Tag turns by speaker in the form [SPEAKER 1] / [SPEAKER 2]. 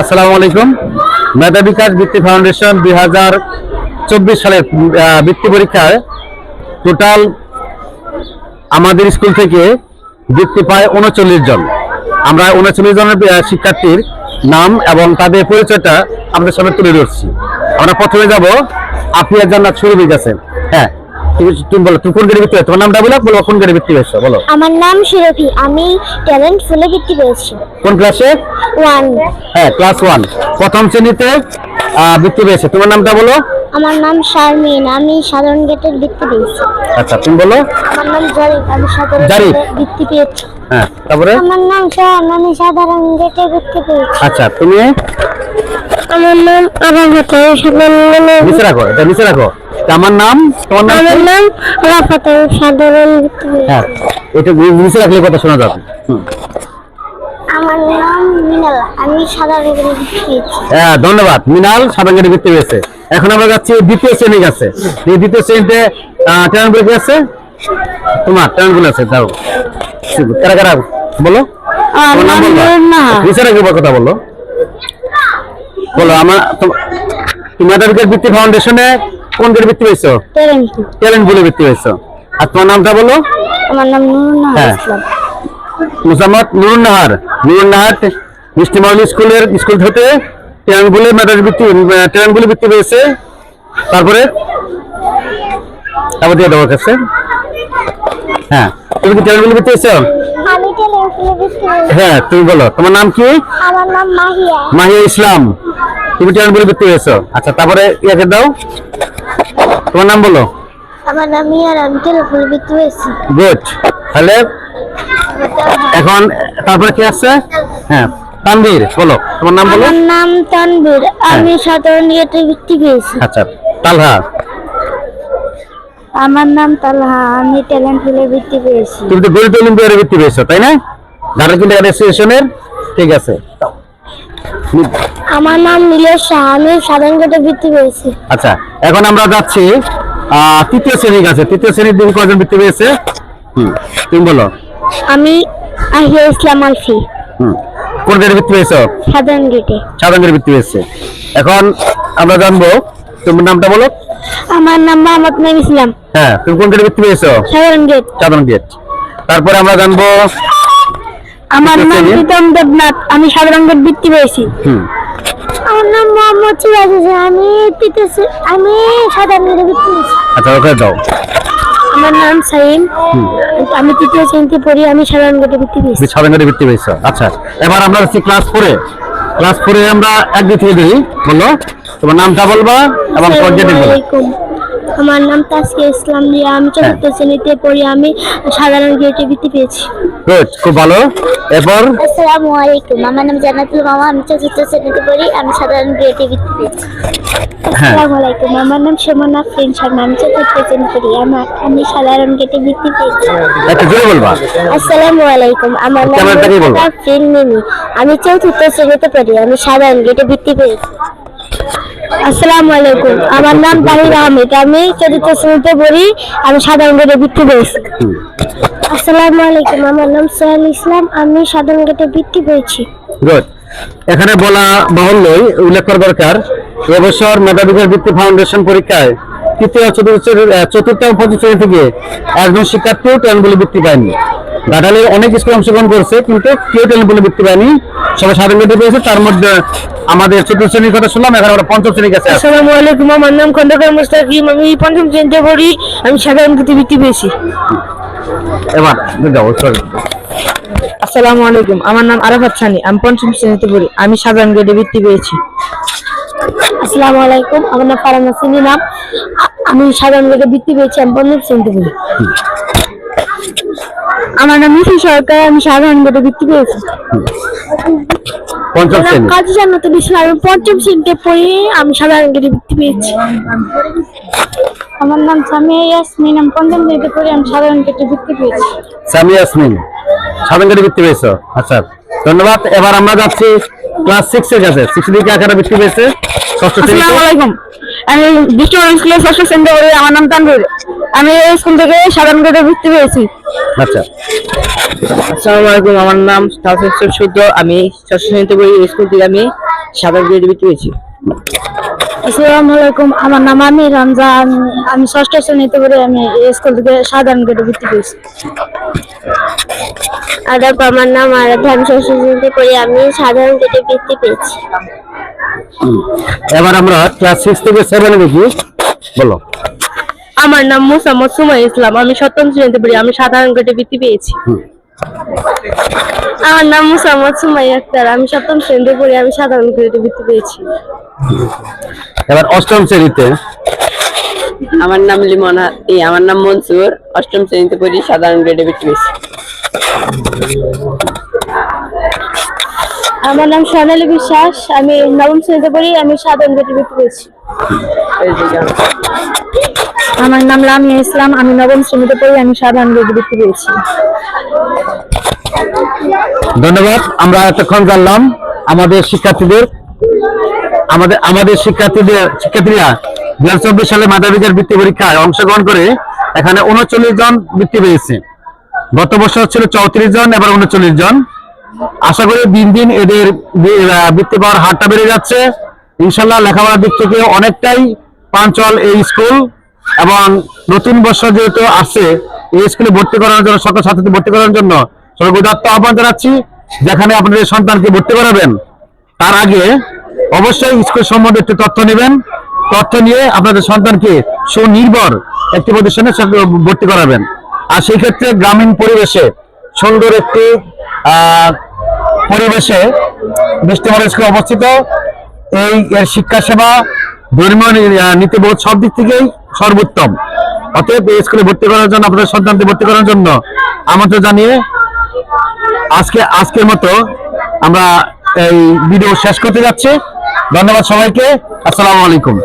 [SPEAKER 1] আসসালামু আলাইকুম। মেধা বিকাশ বৃত্তি ফাউন্ডেশন দুই হাজার চব্বিশ সালের বৃত্তি পরীক্ষায় টোটাল আমাদের স্কুল থেকে বৃত্তি পায় উনচল্লিশ জন। আমরা উনচল্লিশ জনের শিক্ষার্থীর নাম এবং তাদের পরিচয়টা আমাদের সামনে তুলে ধরছি। আমরা প্রথমে যাব আফিয়া জান্নাত সুরভি কাছে হ্যাঁ তুমি বলো তুমি কোন গেড়ে বৃত্তি হয়েছো? তোমার নামটা বলো বলো কোন গেড়ে বৃত্তি হয়েছো বলো।
[SPEAKER 2] আমার নাম সুরভি আমি ট্যালেন্ট ফুলে বৃত্তি পেয়েছি
[SPEAKER 1] কোন ক্লাসে?
[SPEAKER 2] ওয়ান।
[SPEAKER 1] হ্যাঁ ক্লাস ওয়ান। প্রথম শ্রেণীতে বৃত্তি পেয়েছে তোমার নামটা বলো।
[SPEAKER 2] আমার নাম শারমিন আমি সাধারণ গেটের বৃত্তি পেয়েছি
[SPEAKER 1] আচ্ছা তুমি বলো।
[SPEAKER 2] আমার নাম জরিফ আমি সাধারণ গেটের বৃত্তি পেয়েছি
[SPEAKER 1] হ্যাঁ তারপরে?
[SPEAKER 2] আমার নাম শাহান আমি সাধারণ গেটে বৃত্তি পেয়েছি
[SPEAKER 1] আচ্ছা তুমি?
[SPEAKER 2] আমার নাম আরাফাত আমি সাধারণ
[SPEAKER 1] নিচে রাখো এটা নিচে রাখো। আমার নাম? তোমার নাম
[SPEAKER 2] আমার
[SPEAKER 1] কি?
[SPEAKER 2] নাম আরাফাত সাধারণ
[SPEAKER 1] হ্যাঁ এটা রাখলে কথা শোনা যাবে।
[SPEAKER 2] আমার নাম মিনাল আমি সাধারণ
[SPEAKER 1] হ্যাঁ ধন্যবাদ। মিনাল সাদাঙ্গাটি বৃত্তি পেয়েছে এখন আমরা যাচ্ছি দ্বিতীয় শ্রেণি কাছে। এই দ্বিতীয় শ্রেণীতে ট্রেন আছে? তোমার ট্রেন আছে দাও। কারা কারা বলো। কথা বলো। বলো আমার তোম- তুমি মেধা বিকাশ বৃত্তি ফাউন্ডেশনে কোন গেটে বৃত্তি পেয়েছ
[SPEAKER 2] ট্যালেন্ট।
[SPEAKER 1] ট্যালেন্ট বলে বৃত্তি পেয়েছ আর তোমার নামটা বলো?
[SPEAKER 2] আমার নাম নুরুন্নাহার
[SPEAKER 1] হ্যাঁ।
[SPEAKER 2] ইসলাম।
[SPEAKER 1] মুসাম্মদ নুরুন নাহার। নুরুন নাহার মিষ্টি মাউলি স্কুলের স্কুল থেকে ট্রেনগুলি মেধার বৃত্তি ট্রেনগুলি বৃত্তি পেয়েছে। তারপরে? তারপর দিয়ে দেওয়ার কাছে। হ্যাঁ। তুমি কি
[SPEAKER 2] ট্যালেন্ট ফুলে বৃত্তি পেয়েছি?
[SPEAKER 1] হ্যাঁ তুমি বলো। তোমার নাম কি?
[SPEAKER 2] আমার নাম মাহিয়া।
[SPEAKER 1] মাহিয়া ইসলাম। তুমি ট্রেনগুলি বৃত্তি পেয়েছ। আচ্ছা তারপরে ইয়াকে দাও? তোমার নাম বলো?
[SPEAKER 2] আমার নাম মিয়ার আমি ট্যালেন্ট ফুলে বৃত্তি
[SPEAKER 1] গুড তাহলে এখন তারপরে কি আছে? হ্যাঁ তানভীর বলো তোমার নাম বলো।
[SPEAKER 2] আমার নাম তানবীর আমি সাধারণ গেটে বৃত্তি পেয়েছি
[SPEAKER 1] আচ্ছা তালহা।
[SPEAKER 2] আমার নাম তালহা আমি ট্যালেন্ট ফুলে বৃত্তি পেয়েছি
[SPEAKER 1] তুমি তো গণিত অলিম্পিয়াডে বৃত্তি পেয়েছ তাই না? ঢাকা কিন্তু অ্যাসোসিয়েশনের ঠিক আছে।
[SPEAKER 2] আমার নাম নীলেশ শাহ আমি সাধারণ গেটে বৃত্তি পেয়েছি।
[SPEAKER 1] আচ্ছা এখন আমরা যাচ্ছি তৃতীয় শ্রেণির কাছে। তৃতীয় শ্রেণির কয়জন বৃত্তি পেয়েছে? তুমি বলো।
[SPEAKER 2] আমি আহিয়া ইসলাম আলফি।
[SPEAKER 1] কোন গ্রেডে বৃত্তি পেয়েছ?
[SPEAKER 2] সাধারণ গেটে
[SPEAKER 1] সাধারণ গ্রেডে বৃত্তি পেয়েছে। এখন আমরা জানব তোমার নামটা বলো।
[SPEAKER 2] আমার নাম মোহাম্মদ নাইম ইসলাম।
[SPEAKER 1] হ্যাঁ তুমি কোন গ্রেডে বৃত্তি পেয়েছ?
[SPEAKER 2] সাধারণ গেট
[SPEAKER 1] সাধারণ গেট তারপরে আমরা জানব
[SPEAKER 2] আমার নাম? প্রীতম দেবনাথ আমি সাধারণ বৃত্তি পেয়েছি।
[SPEAKER 1] হুম।
[SPEAKER 2] আমার নাম মোহাম্মদ সিরাজ আমি তৃতীয় শ্রে- আমি সাধারণ বৃত্তি পেয়েছি।
[SPEAKER 1] আচ্ছা ওকে দাও।
[SPEAKER 2] আমার নাম সাইম। আমি তৃতীয় শ্রেণীতে পড়ি আমি সাধারণ বৃত্তি পেয়েছি।
[SPEAKER 1] সাধারণ গ্রেডে বৃত্তি পেয়েছ। আচ্ছা এবার আমরা যাচ্ছি ক্লাস ফোরে ক্লাস ফোরে আমরা এক দুই থেকে দিই বলো তোমার নামটা বলবা এবং পর্যায়ে বলবা
[SPEAKER 2] আসসালামু আলাইকুম। আমার নাম তাসকিয়া ইসলাম রিয়া আমি চতুর্থ শ্রেণীতে পড়ি আমি সাধারণ গেটে বৃত্তি পেয়েছি।
[SPEAKER 1] গুড খুব ভালো। এরপর?
[SPEAKER 2] আসসালামু আলাইকুম আমার নাম জান্নাতুল মামা আমি চতুর্থ শ্রেণীতে পড়ি আমি সাধারণ গেটে বৃত্তি পেয়েছি।
[SPEAKER 1] হ্যাঁ।
[SPEAKER 2] আসসালামু আলাইকুম আমার নাম সুমনা ফ্রেন্ড শর্মা আমি চতুর্থ শ্রেণি পড়ি আমার আমি সাধারণ গেটে বৃত্তি পেয়েছি।
[SPEAKER 1] একটু জোরে বলবা।
[SPEAKER 2] আসসালামু আলাইকুম আমার নাম। ফ্রেন্ড মিমি আমি চতুর্থ শ্রেণীতে পড়ি আমি সাধারণ গেটে বৃত্তি পেয়েছি। আসসালামু আলাইকুম। আমার নাম তাহির আহমেদ। আমি চতুর্থ শ্রেণীতে পড়ি। আমি সাধারণ গেটে বৃত্তি পেয়েছি আসসালামু আলাইকুম। আমার নাম সোহেল ইসলাম। আমি সাধারণ গেটে বৃত্তি পেয়েছি
[SPEAKER 1] এখানে বলা বাহুল্যই উল্লেখ করা দরকার। এবছর বৃত্তি ফাউন্ডেশন পরীক্ষায় তৃতীয় চতুর্থ চতুর্থ পঞ্চম শ্রেণি থেকে একজন শিক্ষার্থীও ট্রেনগুলি বৃত্তি পায়নি। ঘাটালে অনেক স্কুল অংশগ্রহণ করছে কিন্তু কেউ ট্রেনগুলি বৃত্তি পায়নি সবাই সাধারণ গেটে পেয়েছে তার মধ্যে আমাদের চতুর্থ শ্রেণির কথা শুনলাম এখন আমরা পঞ্চম শ্রেণির কাছে আসি।
[SPEAKER 2] আসসালামু আলাইকুম আমার নাম খন্দকার মুস্তাকিম আমি পঞ্চম শ্রেণীতে পড়ি আমি সাধারণ গেটে বৃত্তি পেয়েছি
[SPEAKER 1] এবার যাও sorry।
[SPEAKER 3] আসসালামু আলাইকুম আমার নাম আরাফাত সানি আমি পঞ্চম শ্রেণীতে পড়ি আমি সাধারণ গ্রেডে বৃত্তি পেয়েছি
[SPEAKER 2] আসসালামু আলাইকুম আমার নাম ফারানা সিনি নাম আমি সাধারণ গেটে বৃত্তি পেয়েছি আমি পঞ্চম শ্রেণীতে পড়ি আমার নাম মিঠি সরকার আমি সাধারণ গেটে বৃত্তি পেয়েছি।
[SPEAKER 1] পঞ্চম
[SPEAKER 2] আমার নাম
[SPEAKER 1] শ্রেণি।
[SPEAKER 2] কাজী জান্নাতুল ইসলাম আমি পঞ্চম শ্রেণীতে পড়ি আমি সাধারণ গেটে বৃত্তি পেয়েছি। আমার নাম সামিয়া ইয়াসমিন আমি পঞ্চম শ্রেণীতে পড়ি আমি সাধারণ গেটে বৃত্তি পেয়েছি।
[SPEAKER 1] সামি ইয়াসমিন সাধারণ গেটে বৃত্তি পেয়েছ? আচ্ছা ধন্যবাদ। এবার আমরা যাচ্ছি ক্লাস সিক্স এর কাছে সিক্স দিকে আকারে বৃত্তি পেয়েছে। ষষ্ঠ শ্রেণীতে
[SPEAKER 3] আসসালামু আলাইকুম। আমি ডিস্ট্রিক্ট স্কুলের ষষ্ঠ শ্রেণীতে পড়ি আমার নাম তানভীর। আমি এই স্কুল থেকে সাধারণ গ্রেডে বৃত্তি পেয়েছি
[SPEAKER 1] আচ্ছা।
[SPEAKER 3] আসসালামু আলাইকুম আমার নাম তাসির সূত্র। আমি ষষ্ঠ শ্রেণীতে পড়ি এই স্কুল থেকে আমি সাধারণ গ্রেডে ভর্তি পেয়েছি
[SPEAKER 2] আসসালামু আলাইকুম আমার নাম আমি রমজান। আমি ষষ্ঠ শ্রেণীতে পড়ি আমি এই স্কুল থেকে সাধারণ গ্রেডে বৃত্তি পেয়েছি আদাব আমার নাম আরাধ্যা আমি ষষ্ঠ শ্রেণীতে পড়ি আমি সাধারণ গ্রেডে বৃত্তি পেয়েছি
[SPEAKER 1] এবার আমরা ক্লাস সিক্স থেকে সেভেনে দেখি। বলো।
[SPEAKER 3] আমার নাম মুসাম্মদ সুমাই ইসলাম আমি সপ্তম শ্রেণীতে পড়ি আমি সাধারণ গ্রেডে বৃত্তি পেয়েছি।
[SPEAKER 2] আমার নাম মুসাম্মদ সুমাই আক্তার আমি সপ্তম শ্রেণীতে পড়ি আমি সাধারণ গ্রেডে বৃত্তি পেয়েছি।
[SPEAKER 1] এবার অষ্টম শ্রেণীতে?
[SPEAKER 3] আমার নাম লিমনা এই আমার নাম মনসুর অষ্টম শ্রেণীতে পড়ি সাধারণ গ্রেডে বৃত্তি পেয়েছি।
[SPEAKER 2] আমার নাম স্বর্ণালী বিশ্বাস আমি নবম শ্রেণীতে পড়ি আমি সাধারণ পেয়েছি আমার নাম লামিয়া ইসলাম আমি নবম শ্রেণীতে পড়ি আমি সাধারণ বৃত্তি পেয়েছি
[SPEAKER 1] ধন্যবাদ আমরা এতক্ষণ জানলাম আমাদের শিক্ষার্থীদের আমাদের আমাদের শিক্ষার্থীদের শিক্ষার্থীরা দু হাজার চব্বিশ সালে মাধ্যমিকের বৃত্তি পরীক্ষায় অংশগ্রহণ করে এখানে উনচল্লিশ জন বৃত্তি পেয়েছে। গত বছর ছিল চৌত্রিশ জন এবার উনচল্লিশ জন। আশা করি দিন দিন এদের বৃত্তি পাওয়ার হারটা বেড়ে যাচ্ছে। ইনশাল্লাহ লেখাপড়ার দিক থেকে অনেকটাই পাঞ্চল এই স্কুল এবং নতুন বছর যেহেতু আসছে, এই স্কুলে ভর্তি করানোর জন্য সকল ছাত্রদের ভর্তি করানোর জন্য সবাইকে উদাত্ত আহ্বান জানাচ্ছি, যেখানে আপনাদের সন্তানকে ভর্তি করাবেন। তার আগে অবশ্যই স্কুল সম্বন্ধে একটু তথ্য নেবেন। তথ্য নিয়ে আপনাদের সন্তানকে সুনির্ভর একটি প্রতিষ্ঠানে ভর্তি করাবেন। আর সেই ক্ষেত্রে গ্রামীণ পরিবেশে সুন্দর একটি পরিবেশে বৃষ্টিমোড় স্কুল অবস্থিত। এই এর শিক্ষা সেবা, ধর্মীয় নীতিবোধ সব দিক থেকেই সর্বোত্তম। অতএব এই স্কুলে ভর্তি করার জন্য, আপনাদের সন্তানকে ভর্তি করার জন্য আমন্ত্রণ জানিয়ে আজকে, আজকের মতো আমরা এই ভিডিও শেষ করতে যাচ্ছি। ধন্যবাদ সবাইকে। আসসালামু আলাইকুম।